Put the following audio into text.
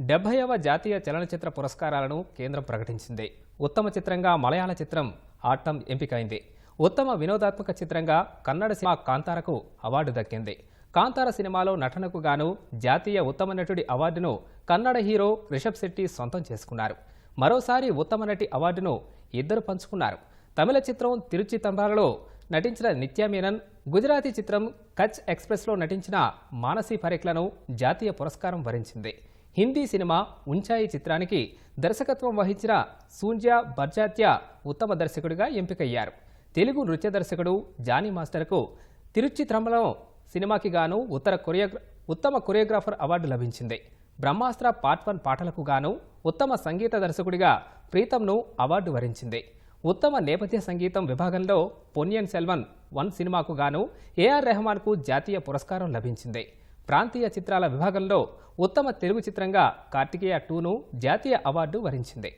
డెబ్బైవ జాతీయ చలనచిత్ర పురస్కారాలను కేంద్రం ప్రకటించింది. ఉత్తమ చిత్రంగా మలయాళ చిత్రం ఆట్టం ఎంపికైంది. ఉత్తమ వినోదాత్మక చిత్రంగా కన్నడ సినిమా కాంతారకు అవార్డు దక్కింది. కాంతార సినిమాలో నటనకు గాను జాతీయ ఉత్తమ నటుడి అవార్డును కన్నడ హీరో రిషబ్ శెట్టి సొంతం చేసుకున్నారు. మరోసారి ఉత్తమ నటి అవార్డును ఇద్దరు పంచుకున్నారు. తమిళ చిత్రం తిరుచి తంబాలలో నటించిన నిత్యా మీనన్ గుజరాతీ చిత్రం కచ్ ఎక్స్ప్రెస్లో నటించిన మానసి పరేఖ్లను జాతీయ పురస్కారం వరించింది. హిందీ సినిమా ఉంచాయి చిత్రానికి దర్శకత్వం వహించిన సూంజ్యా బర్జాత్య ఉత్తమ దర్శకుడిగా ఎంపికయ్యారు. తెలుగు నృత్య దర్శకుడు జానీ మాస్టర్కు తిరుచిత్రంలో సినిమాకి గాను ఉత్తర కొరియోగ్ర ఉత్తమ కొరియోగ్రాఫర్ అవార్డు లభించింది. బ్రహ్మాస్త్ర పార్ట్ వన్ పాటలకు గాను ఉత్తమ సంగీత దర్శకుడిగా ప్రీతంను అవార్డు వరించింది. ఉత్తమ నేపథ్య సంగీతం విభాగంలో పొన్యన్ సెల్వన్ వన్ సినిమాకు గాను ఏఆర్ రెహమాన్కు జాతీయ పురస్కారం లభించింది. ప్రాంతీయ చిత్రాల విభాగంలో ఉత్తమ తెలుగు చిత్రంగా కార్తికేయ టూను జాతీయ అవార్డు వరించింది.